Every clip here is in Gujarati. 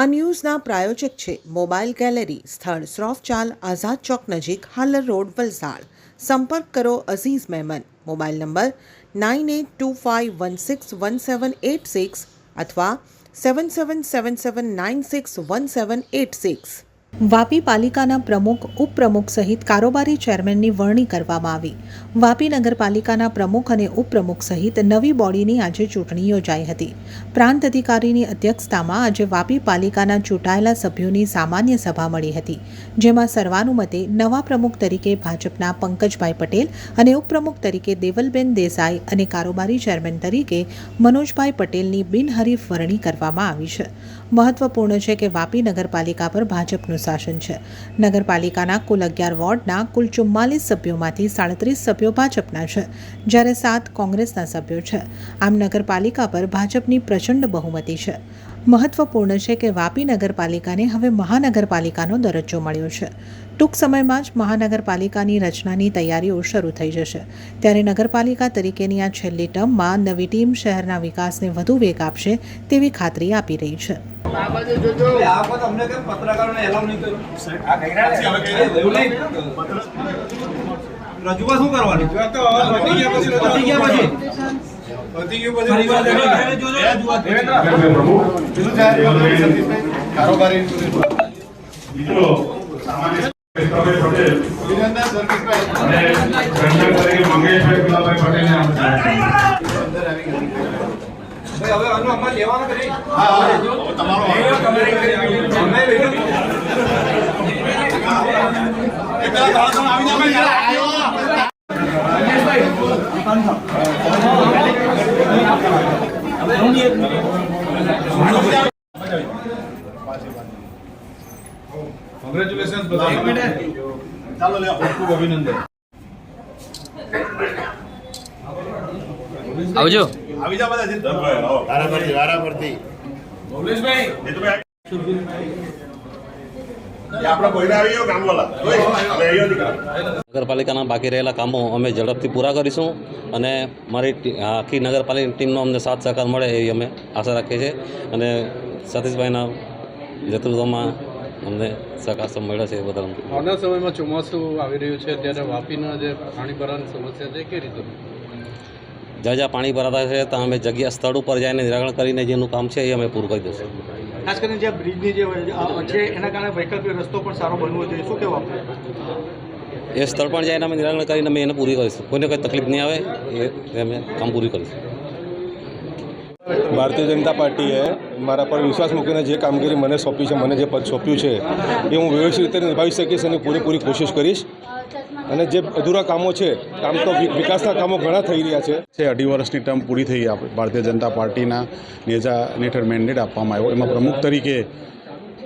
આ ન્યૂઝના પ્રાયોજક છે મોબાઈલ ગેલેરી, સ્થળ શ્રોફ ચાલ આઝાદ ચોક નજીક હાલર રોડ, વલસાડ. સંપર્ક કરો Aziz Maheman mobile number nine eight two five one six one seven eight six અથવા seven seven seven seven nine six one seven eight six. Vapi પાલિકાના પ્રમુખ, ઉપપ્રમુખ સહિત કારોબારી ચેરમેનની વરણી કરવામાં આવી. વાપી નગરપાલિકાના પ્રમુખ અને ઉપપ્રમુખ સહિત નવી બોડીની આજે ચૂંટણી યોજાઈ હતી. પ્રાંત અધિકારીની અધ્યક્ષતામાં આજે વાપી પાલિકાના ચૂંટાયેલા સભ્યોની સામાન્ય સભા મળી હતી, જેમાં સર્વાનુમતે નવા પ્રમુખ તરીકે ભાજપના પંકજભાઈ પટેલ અને ઉપપ્રમુખ તરીકે દેવલબેન દેસાઈ અને કારોબારી ચેરમેન તરીકે મનોજભાઈ પટેલની બિનહરીફ વરણી કરવામાં આવી છે. મહત્વપૂર્ણ છે કે વાપી નગરપાલિકા પર ભાજપનું શાસન છે. નગરપાલિકાના કુલ અગિયાર વોર્ડના કુલ ચુમ્માલીસ સભ્યોમાંથી સાડત્રીસ સભ્યો ભાજપના છે, જ્યારે સાત કોંગ્રેસના સભ્યો છે. આમ નગરપાલિકા પર ભાજપની પ્રચંડ બહુમતી છે. મહત્વપૂર્ણ છે કે વાપી નગરપાલિકાને હવે મહાનગરપાલિકાનો દરજ્જો મળ્યો છે. ટૂંક સમયમાં જ મહાનગરપાલિકાની રચનાની તૈયારીઓ શરૂ થઈ જશે. ત્યારે નગરપાલિકા તરીકેની આ છેલ્લી ટર્મમાં નવી ટીમ શહેરના વિકાસને વધુ વેગ આપશે તેવી ખાતરી આપી રહી છે. રજૂઆત શું કરવાની સામાન્ય પટેલ અને મંગેશભાઈ ગુલાબભાઈ પટેલને આમંત્રણ હવે આનો અમારે લેવાનો કે નહીં. હા હા. તમારો અમે બેઠો એક પેલા આવી જાવ ભાઈ આવ્યો કોંગ્રેચ્યુલેશન બધા. ચાલો લે ખૂબ ખૂબ અભિનંદન. આવજો. આવી જા બધા જીત. વારા પરથી વારા પરથી આપણા કોઈને આવી ગયો કામ વાળા હવે આવ્યો દીકરા નગરપાલિકાના બાકી રહેલા કામો અમે ઝડપથી પૂરા કરીશું અને મારી આખી નગરપાલિકા ટીમનો અમને સાથ સહકાર મળે એવી અમે આશા રાખીએ છીએ. અને સતીશભાઈના નેતૃત્વમાં અમને સહકાર મળે મળ્યો છે એ બદલ આવનાર સમયમાં ચોમાસું આવી રહ્યું છે ત્યારે વાપીના જે પાણી ભરાવાની સમસ્યા છે કે રીતે? જ્યાં જ્યાં પાણી ભરાતા છે ત્યાં અમે જગ્યા સ્થળ ઉપર જઈને નિરાકરણ કરીને જેનું કામ છે એ અમે પૂરું કરી દઈશું. ખાસ કરીને જે બ્રિજની જે છે એના કારણે વૈકલ્પિક રસ્તો પણ સારો બનવો જોઈએ. શું કહેવા એ સ્થળ પર જઈને અમે નિરાકરણ કરીને અમે એને પૂરી કરીશું. કોઈને કોઈ તકલીફ નહીં આવે એ અમે કામ પૂરી કરીશું. ભારતીય જનતા પાર્ટીએ મારા પર વિશ્વાસ મૂકીને જે કામગીરી મને સોંપી છે મને જે પદ સોંપ્યું છે એ હું વ્યવસ્થિત રીતે નિભાવી શકીશ અને પૂરેપૂરી કોશિશ કરીશ. અને જે અધૂરા કામો છે કામ તો વિકાસના કામો ઘણા થઈ રહ્યા છે. છે, અઢી વર્ષની ટર્મ પૂરી થઈ ભારતીય જનતા પાર્ટીના નેજા હેઠળ મેન્ડેટ આપવામાં આવ્યો. એમાં પ્રમુખ તરીકે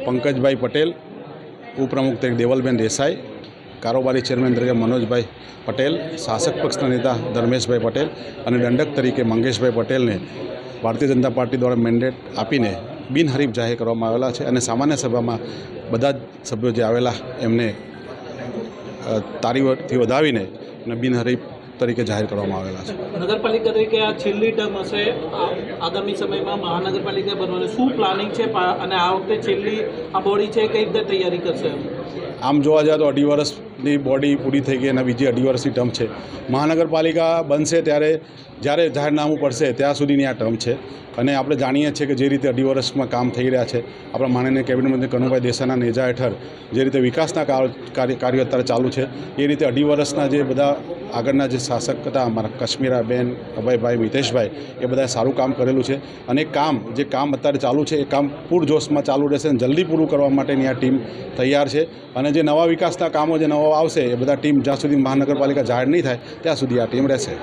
પંકજભાઈ પટેલ, ઉપપ્રમુખ તરીકે દેવલબેન દેસાઈ, કારોબારી ચેરમેન તરીકે મનોજભાઈ પટેલ, શાસક પક્ષના નેતા ધર્મેશભાઈ પટેલ અને દંડક તરીકે મંગેશભાઈ પટેલને ભારતીય જનતા પાર્ટી દ્વારા મેન્ડેટ આપીને બિનહરીફ જાહેર કરવામાં આવેલા છે અને સામાન્ય સભામાં બધા જ સભ્યો જે આવેલા એમને અ, તારીથી વધાવીને અને બિનહરીફ તરીકે જાહેર કરવામાં આવેલા છે. નગરપાલિકા તરીકે આ છેલ્લી ટર્મ હશે. આગામી સમયમાં મહાનગરપાલિકા બનવાનું શું પ્લાનિંગ છે? અને આ વખતે છેલ્લી આ બોડી છે કઈ રીતે તૈયારી કરશે? આમ જોવા જાય તો અઢી વર્ષની બોડી પૂરી થઈ ગઈ અને બીજી અઢી વર્ષની ટર્મ છે. મહાનગરપાલિકા બનશે ત્યારે જ્યારે જાહેરનામું પડશે ત્યાં સુધીની આ ટર્મ છે. અને આપણે જાણીએ છીએ કે જે રીતે અઢી વર્ષમાં કામ થઈ રહ્યા છે, આપણા માનનીય કેબિનેટ મંત્રી કનુભાઈ દેસાઈના નેજા હેઠળ જે રીતે વિકાસના કાર્યો અત્યારે ચાલુ છે, એ રીતે અઢી વર્ષના જે બધા આગળના જે શાસક હતા, અમારા કશ્મીરાબેન, અભયભાઈ, મિતેશભાઈ, એ બધાએ સારું કામ કરેલું છે. અને કામ, જે કામ અત્યારે ચાલુ છે, એ કામ પૂરજોશમાં ચાલુ રહેશે અને જલ્દી પૂરું કરવા માટેની આ ટીમ તૈયાર છે. અને જે નવા વિકાસના કામો, જે નવા આવશે એ બધા ટીમ જ્યાં સુધી મહાનગરપાલિકા જાહેર નહીં થાય, ત્યાં સુધી આ ટીમ રહેશે.